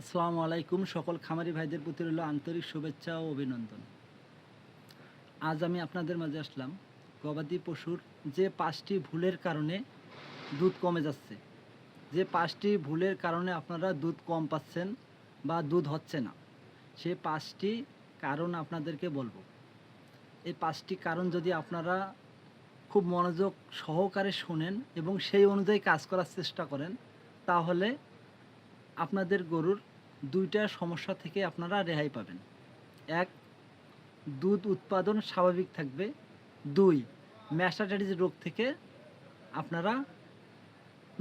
আসসালামু আলাইকুম। সকল খামারি ভাইদের প্রতি রইল আন্তরিক শুভেচ্ছা ও অভিনন্দন। আজ আমি আপনাদের মাঝে আসলাম গবাদি পশুর যে পাঁচটি ভুলের কারণে দুধ কমে যাচ্ছে। যে পাঁচটি ভুলের কারণে আপনারা দুধ কম পাচ্ছেন বা দুধ হচ্ছে না সেই পাঁচটি কারণ আপনাদেরকে বলব। এই পাঁচটি কারণ যদি আপনারা খুব মনোযোগ সহকারে শোনেন এবং সেই অনুযায়ী কাজ করার চেষ্টা করেন, তাহলে আপনাদের গরুর দুইটা সমস্যা থেকে আপনারা রেহাই পাবেন। এক, দুধ উৎপাদন স্বাভাবিক থাকবে। দুই, ম্যাস্টাটাইটিস রোগ থেকে আপনারা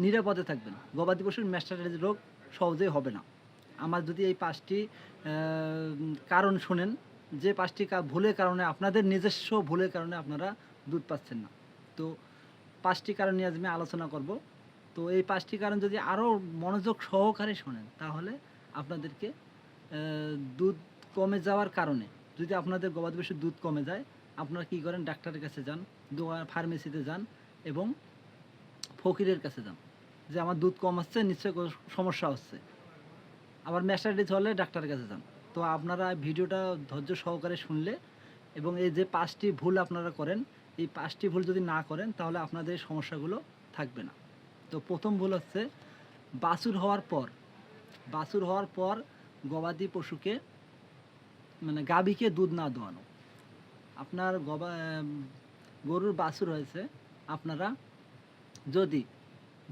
নিরাপদে থাকবেন। গবাদি পশুর ম্যাস্টাটাইটিস রোগ সহজেই হবে না। আমার যদি এই পাঁচটি কারণ শোনেন, যে পাঁচটি ভুলের কারণে আপনাদের নিজস্ব ভুলের কারণে আপনারা দুধ পাচ্ছেন না। তো পাঁচটি কারণ নিয়ে আজ আমি আলোচনা করব। তো এই পাঁচটি কারণ যদি আরও মনোযোগ সহকারে শোনেন, তাহলে আপনাদেরকে দুধ কমে যাওয়ার কারণে, যদি আপনাদের গবাদি পশুর দুধ কমে যায়, আপনারা কী করেন, ডাক্তারের কাছে যান ফার্মেসিতে যান এবং ফকিরের কাছে যান যে আমার দুধ কম আসছে নিশ্চয়ই কোনো সমস্যা হচ্ছে। আবার ম্যাসাইটিস হলে ডাক্তারের কাছে যান। তো আপনারা ভিডিওটা ধৈর্য সহকারে শুনলে এবং এই যে পাঁচটি ভুল আপনারা করেন, এই পাঁচটি ভুল যদি না করেন, তাহলে আপনাদের সমস্যাগুলো থাকবে না। তো প্রথম ভুল হচ্ছে, বাছুর হওয়ার পর, বাছুর হওয়ার পর গবাদি পশুকে মানে গাভীকে দুধ না দোয়ানো আপনার গবা গরুর বাছুর হয়েছে, আপনারা যদি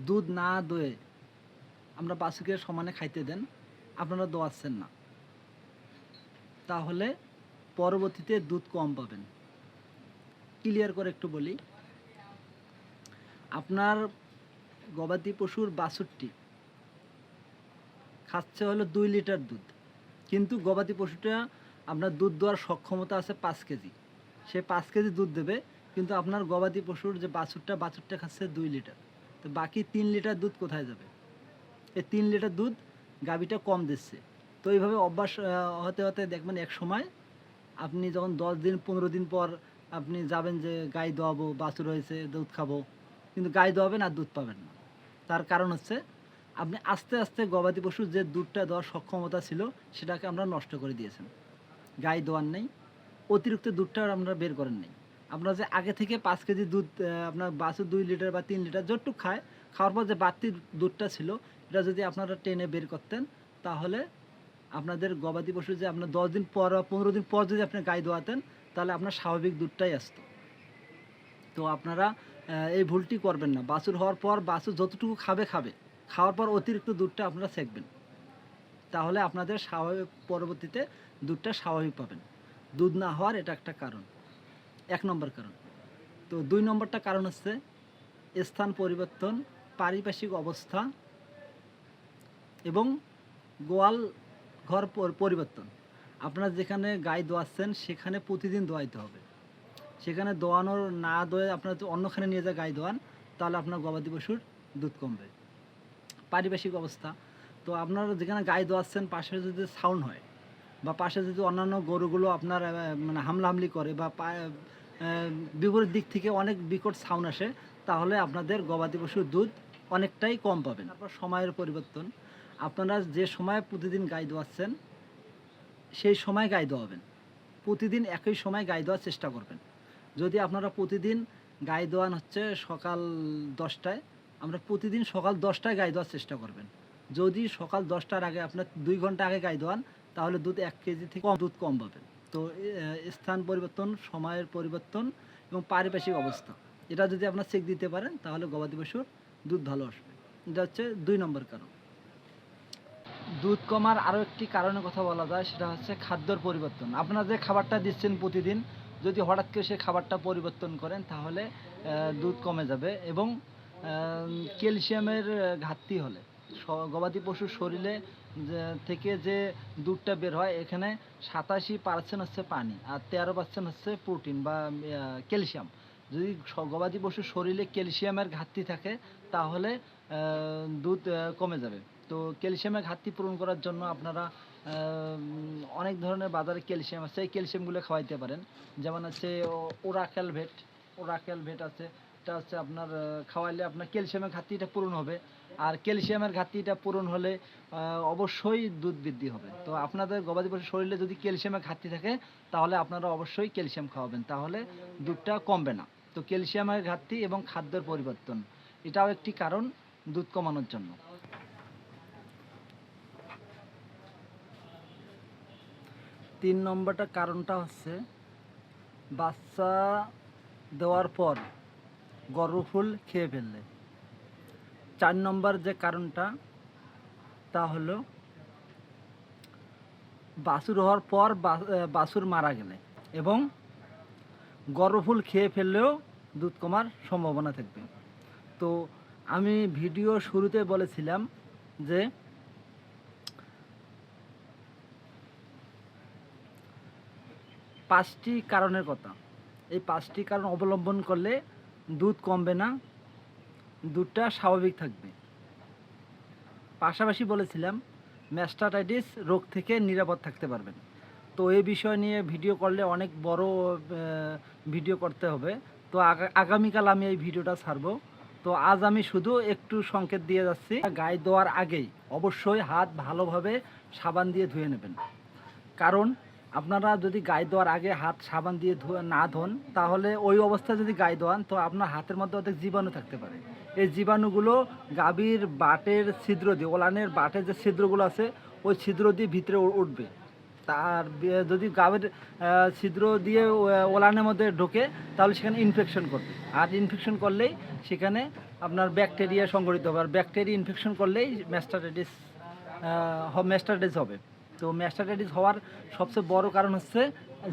দুধ না দোয়ে আমরা বাছুরকে সমানে খাইতে দেন, আপনারা দোয়াচ্ছেন না। তাহলে পরবর্তীতে দুধ কম পাবেন। ক্লিয়ার করে একটু বলি। আপনার গবাদি পশুর বাছুরটি খাচ্ছে হলো দুই লিটার দুধ। কিন্তু গবাদি পশুটা আপনার দুধ দেওয়ার সক্ষমতা আছে পাঁচ কেজি। সে পাঁচ কেজি দুধ দেবে, কিন্তু আপনার গবাদি পশুর যে বাছুরটা বাছুরটা খাচ্ছে দুই লিটার। তো বাকি তিন লিটার দুধ কোথায় যাবে? এই তিন লিটার দুধ গাভীটা কম দিচ্ছে। তো এইভাবে অভ্যাস হতে হতে দেখবেন এক সময় আপনি যখন দশ দিন, পনেরো দিন পর আপনি যাবেন যে গাই দোয়াবো, বাছুর হয়েছে, দুধ খাব। কিন্তু গাই দোয়াবেন আর দুধ পাবেন না। তার কারণ হচ্ছে আপনি আস্তে আস্তে গবাদি পশুর যে দুধটা দেওয়ার সক্ষমতা ছিল, সেটাকে আমরা নষ্ট করে দিয়েছেন। গাই দেওয়ার নেই, অতিরিক্ত দুধটা আমরা বের করেন নেই। আপনারা যে আগে থেকে পাঁচ কেজি দুধ আপনার বাছুর দুই লিটার বা তিন লিটার যতটুকু খায়, খাওয়ার পর যে বাড়তি দুধটা ছিল, এটা যদি আপনারা টেনে বের করতেন, তাহলে আপনাদের গবাদি পশু যে আপনার দশ দিন পর বা পনেরো দিন পর যদি আপনি গাই দোয়াতেন, তাহলে আপনার স্বাভাবিক দুধটাই আসতো। তো আপনারা এই ভুলটি করবেন না। বাছুর হওয়ার পর বাছুর যতটুকু খাবে খাবে। খাওয়ার পর অতিরিক্ত দুধটা আপনারা সেঁকবেন। তাহলে আপনাদের স্বাভাবিক পরবর্তীতে দুধটা স্বাভাবিক পাবেন। দুধ না হওয়ার এটা একটা কারণ। এক নম্বর কারণ। তো দুই নম্বরটা কারণ হচ্ছে স্থান পরিবর্তন, পারিপার্শ্বিক অবস্থা এবং গোয়াল ঘর পরিবর্তন। আপনারা যেখানে গাই দোয়াচ্ছেন, সেখানে প্রতিদিন দোয়াইতে হবে। সেখানে দোয়ানোর না দোয়ে আপনারা অন্যখানে নিয়ে যায় গাই দোয়ান, তাহলে আপনার গবাদি পশুর দুধ কমবে। পারিপার্শ্বিক অবস্থা। তো আপনারা যেখানে গাই দোয়াচ্ছেন, পাশে যদি সাউন্ড হয়, বা পাশে যদি অন্যান্য গরুগুলো আপনার মানে হামলা হামলি করে, বা বিপরীত দিক থেকে অনেক বিকট সাউন্ড আসে, তাহলে আপনাদের গবাদি পশুর দুধ অনেকটাই কম পাবেন। তারপর সময়ের পরিবর্তন। আপনারা যে সময় প্রতিদিন গাই দোয়াচ্ছেন, সেই সময় গাই দোয়াবেন। প্রতিদিন একই সময় গাই দেওয়ার চেষ্টা করবেন। যদি আপনারা প্রতিদিন গাই দোয়ান হচ্ছে সকাল দশটায়, আমরা প্রতিদিন সকাল দশটায় গাই দেওয়ার চেষ্টা করবেন। যদি সকাল দশটার আগে আপনার দুই ঘণ্টা আগে গাই দোয়ান তাহলে দুধ এক কেজি থেকে কম দুধ কম পাবেন। তো স্থান পরিবর্তন, সময়ের পরিবর্তন এবং পারিপার্শ্বিক অবস্থা। এটা যদি আপনার চেক দিতে পারেন, তাহলে গবাদি পশুর দুধ ভালো আসবে। এটা হচ্ছে দুই নম্বর কারণ। দুধ কমার আরও একটি কারণের কথা বলা যায়, সেটা হচ্ছে খাদ্যর পরিবর্তন। আপনারা যে খাবারটা দিচ্ছেন প্রতিদিন যদি হঠাৎ করে সে খাবারটা পরিবর্তন করেন, তাহলে দুধ কমে যাবে এবং ক্যালসিয়ামের ঘাটতি হলে। গবাদি পশুর শরীরে থেকে যে দুধটা বের হয়, এখানে সাতাশি পার্সেন্ট হচ্ছে পানি আর তেরো পার্সেন্ট হচ্ছে প্রোটিন বা ক্যালসিয়াম। যদি গবাদি পশুর শরীরে ক্যালসিয়ামের ঘাটতি থাকে, তাহলে দুধ কমে যাবে। তো ক্যালসিয়ামের ঘাটতি পূরণ করার জন্য আপনারা অনেক ধরনের বাজারে ক্যালসিয়াম আছে। এই ক্যালসিয়ামগুলো খাওয়াইতে পারেন। যেমন আছে ওরাকেল ভেট। ওরাকেল ভেট আছে। এটা হচ্ছে আপনার খাওয়াইলে আপনার ক্যালসিয়ামের ঘাটতিটা পূরণ হবে। আর ক্যালসিয়ামের ঘাটতিটা পূরণ হলে অবশ্যই দুধ বৃদ্ধি হবে। তো আপনাদের গবাদি পশুর শরীরে যদি ক্যালসিয়ামের ঘাটতি থাকে, তাহলে আপনারা অবশ্যই ক্যালসিয়াম খাওয়াবেন। তাহলে দুধটা কমবে না। তো ক্যালসিয়ামের ঘাটতি এবং খাদ্যের পরিবর্তন, এটাও একটি কারণ দুধ কমানোর জন্য। তিন নম্বরটা কারণটা হচ্ছে বাচ্চা দেওয়ার পর গর্ভফুল খেয়ে ফেললে। চার নম্বর যে কারণটা তা হলো বাছুর হওয়ার পর বা- আহ, বাছুর মারা গেলে এবং গর্ভফুল খেয়ে ফেললেও দুধ কমার সম্ভাবনা থাকবে। তো আমি ভিডিও শুরুতে বলেছিলাম যে পাঁচটি কারণের কথা। এই পাঁচটি কারণ অবলম্বন করলে দুধ কমবে না, দুধটা স্বাভাবিক থাকবে। পাশাপাশি বলেছিলাম ম্যাস্টাটাইটিস রোগ থেকে নিরাপদ থাকতে পারবেন। তো এই বিষয় নিয়ে ভিডিও করলে অনেক বড় ভিডিও করতে হবে। তো আগামীকাল আমি এই ভিডিওটা ছাড়বো। তো আজ আমি শুধু একটু সংকেত দিয়ে যাচ্ছি, গায়ে দেওয়ার আগেই অবশ্যই হাত ভালোভাবে সাবান দিয়ে ধুয়ে নেবেন। কারণ আপনারা যদি গায়ে দেওয়ার আগে হাত সাবান দিয়ে না ধোন, তাহলে ওই অবস্থায় যদি গায়ে দেওয়ান, তো আপনার হাতের মধ্যে অর্ধেক জীবাণু থাকতে পারে। এই জীবাণুগুলো গাভীর বাটের ছিদ্র দিয়ে, ওলানের বাটের যে ছিদ্রগুলো আছে, ওই ছিদ্র দিয়ে ভিতরে উঠবে। তার যদি গাভীর ছিদ্র দিয়ে ওলানের মধ্যে ঢোকে, তাহলে সেখানে ইনফেকশন করবে। আর ইনফেকশন করলেই সেখানে আপনার ব্যাকটেরিয়া সংঘটিত হবে। আর ব্যাকটেরিয়া ইনফেকশন করলেই ম্যাস্টাটাইটিস ম্যাস্টাটাইটিস হবে। তো ম্যাস্টাটাইটিস হওয়ার সবচেয়ে বড় কারণ হচ্ছে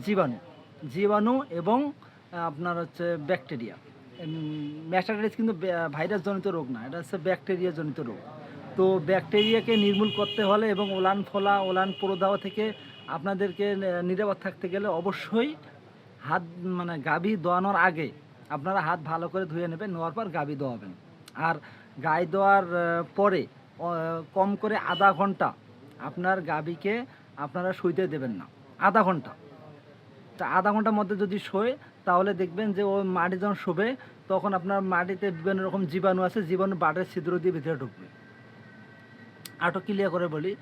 জীবাণু। জীবাণু এবং আপনার হচ্ছে ব্যাকটেরিয়া ম্যাস্টাটাইটিস কিন্তু ভাইরাস জনিত রোগ না, এটা হচ্ছে ব্যাকটেরিয়া জনিত রোগ। তো ব্যাকটেরিয়াকে নির্মূল করতে হলে এবং ওলান ফোলা, ওলান প্রদাহ থেকে আপনাদেরকে নিরাপদ থাকতে গেলে অবশ্যই হাত মানে গাভী দোয়ানোর আগে আপনারা হাত ভালো করে ধুয়ে নেবেন, নেওয়ার পর গাভী দোয়াবেন। আর গায়ে দেওয়ার পরে কম করে আধা ঘণ্টা আপনার গাভীকে আপনারা শুইতে দেবেন না। আধা ঘণ্টা। তা আধা ঘণ্টার মধ্যে যদি শোয়, তাহলে দেখবেন যে ও মাটি যখন শোবে, তখন আপনার মাটিতে বিভিন্ন রকম জীবাণু আছে, জীবাণু বাটের ছিদ্র দিয়ে ভিতরে ঢুকবে। আরও ক্লিয়ার করে বলি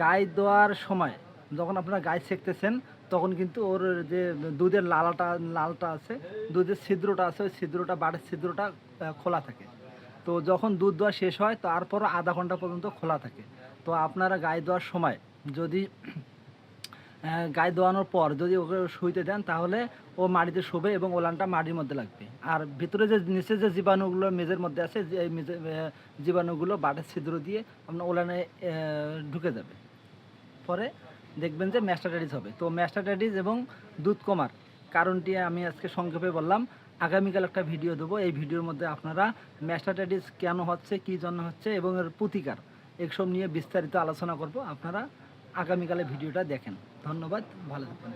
গায়ে দেওয়ার সময় যখন আপনারা গায়ে সেঁকতেছেন তখন কিন্তু ওর যে দুধের লালাটা, লালটা আছে, দুধের ছিদ্রটা আছে, ওই ছিদ্রটা, বাটের ছিদ্রটা খোলা থাকে। তো যখন দুধ দেওয়া শেষ হয়, তারপরও আধা ঘণ্টা পর্যন্ত খোলা থাকে। তো আপনারা গায়ে দেওয়ার সময় যদি গায়ে দোয়ানোর পর যদি ওকে শুইতে দেন, তাহলে ও মাটিতে শোবে এবং ওলানটা মাটির মধ্যে লাগবে। আর ভিতরে যে, নিচে যে জীবাণুগুলো মেজের মধ্যে আছে জীবাণুগুলো বাটের ছিদ্র দিয়ে আপনার ওলানে ঢুকে যাবে। পরে দেখবেন যে ম্যাস্টাটাইটিস হবে। তো ম্যাস্টাটাইটিস এবং দুধ কমার কারণটি আমি আজকে সংক্ষেপে বললাম। আগামীকাল একটা ভিডিও দেবো। এই ভিডিওর মধ্যে আপনারা ম্যাস্টাটাইটিস কেন হচ্ছে, কী জন্য হচ্ছে এবং এর প্রতিকার এসব নিয়ে বিস্তারিত আলোচনা করব। আপনারা আগামীকালে ভিডিওটা দেখেন। ধন্যবাদ ভালো থাকবেন।